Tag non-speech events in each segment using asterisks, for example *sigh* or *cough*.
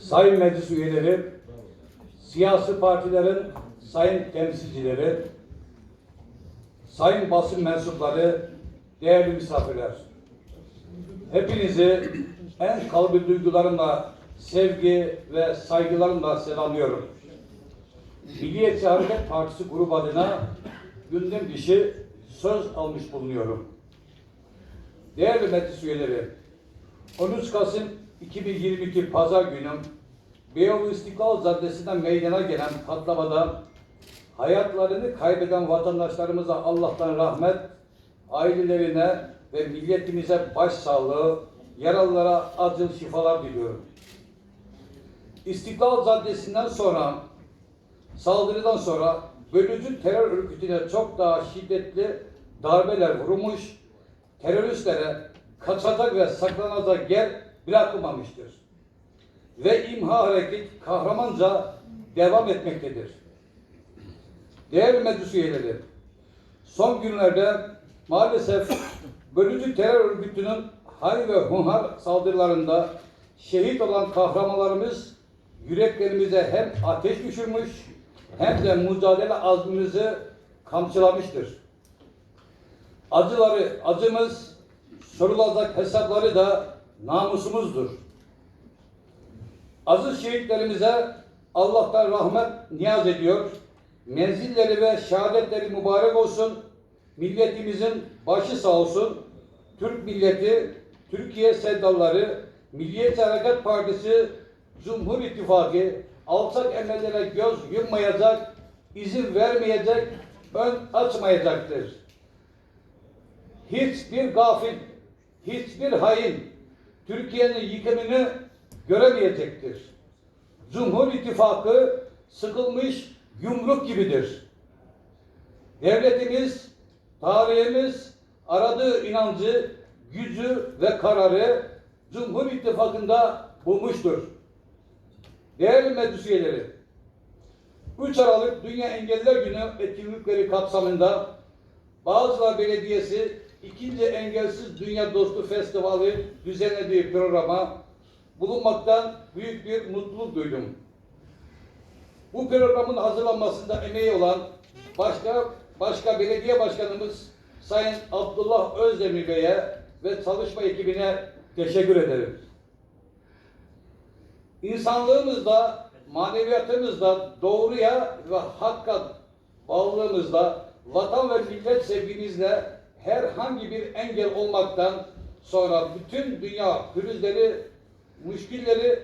sayın meclis üyeleri, siyasi partilerin sayın temsilcileri, sayın basın mensupları, değerli misafirler. Hepinizi en kalbi duygularımla, sevgi ve saygılarımla selamlıyorum. Milliyetçi Hareket Partisi grubu adına gündem dışı söz almış bulunuyorum. Değerli meclis üyeleri, 13 Kasım 2022 Pazar günü Beyoğlu İstiklal Caddesi'nden meydana gelen patlamada hayatlarını kaybeden vatandaşlarımıza Allah'tan rahmet, ailelerine ve milletimize başsağlığı, yaralılara acil şifalar diliyorum. İstiklal Caddesi'nden sonra saldırıdan sonra bölücü terör örgütüne çok daha şiddetli darbeler vurulmuş, teröristlere kaçacak ve saklanacak yer bırakılmamıştır. Ve imha hareket kahramanca devam etmektedir. Değerli meclis üyeleri, son günlerde maalesef *coughs* bölücü terör örgütünün hal ve hunhar saldırılarında şehit olan kahramanlarımız yüreklerimize hem ateş düşürmüş hem de mücadele azmimizi kamçılamıştır. Acıları acımız, sorulacak hesapları da namusumuzdur. Aziz şehitlerimize Allah'tan rahmet niyaz ediyor. Menzilleri ve şehadetleri mübarek olsun. Milletimizin başı sağ olsun. Türk milleti, Türkiye sevdaları, Milliyetçi Hareket Partisi, Cumhur İttifakı alçak emellere göz yummayacak, izin vermeyecek, ön açmayacaktır. Hiçbir gafil, hiçbir hain Türkiye'nin yıkımını göremeyecektir. Cumhur İttifakı sıkılmış yumruk gibidir. Devletimiz, tarihimiz aradığı inancı, gücü ve kararı Cumhur İttifakı'nda bulmuştur. Değerli meclis üyeleri, 3 Aralık Dünya Engelliler Günü etkinlikleri kapsamında Bağcılar Belediyesi ikinci Engelsiz Dünya Dostu Festivali düzenlediği programa bulunmaktan büyük bir mutluluk duydum. Bu programın hazırlanmasında emeği olan başka başka belediye başkanımız Sayın Abdullah Özdemir Bey'e ve çalışma ekibine teşekkür ederim. İnsanlığımızda, maneviyatımızda, doğruya ve hakka bağlılığımızda, vatan ve millet sevgimizle herhangi bir engel olmaktan sonra bütün dünya pürüzleri, müşkilleri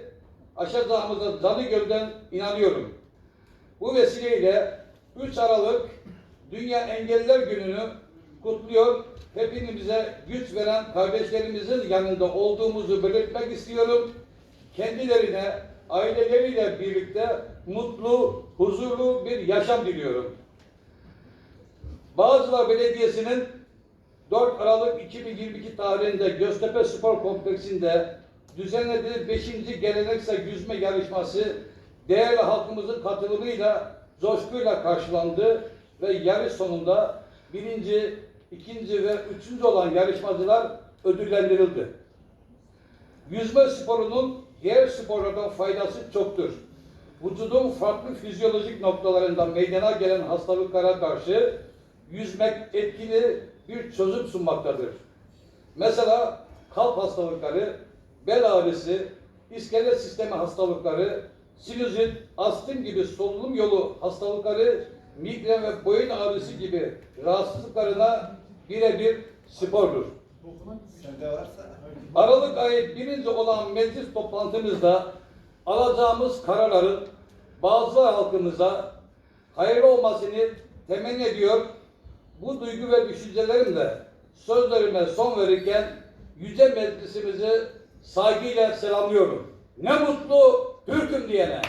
aşacağımıza canı gölden inanıyorum. Bu vesileyle 3 Aralık Dünya Engelliler Günü'nü kutluyor. Hepimize güç veren kardeşlerimizin yanında olduğumuzu belirtmek istiyorum. Kendilerine, aileleriyle birlikte mutlu, huzurlu bir yaşam diliyorum. Bağcılar Belediyesi'nin 4 Aralık 2022 tarihinde Göztepe Spor Kompleksi'nde düzenlediği 5. geleneksel yüzme yarışması değerli halkımızın katılımıyla coşkuyla karşılandı ve yarış sonunda birinci, ikinci ve üçüncü olan yarışmacılar ödüllendirildi. Yüzme sporunun diğer sporlardan faydası çoktur. Vücudun farklı fizyolojik noktalarından meydana gelen hastalıklara karşı yüzmek etkili bir çözüm sunmaktadır. Mesela kalp hastalıkları, bel ağrısı, iskelet sistemi hastalıkları, sinüzit, astım gibi solunum yolu hastalıkları, migren ve boyun ağrısı gibi rahatsızlıklarına birebir spordur. Aralık ayı birinci olan meclis toplantımızda alacağımız kararların bazı halkımıza hayırlı olmasını temenni ediyor. Bu duygu ve düşüncelerimle sözlerime son verirken yüce meclisimizi saygıyla selamlıyorum. Ne mutlu Türk'üm diyene.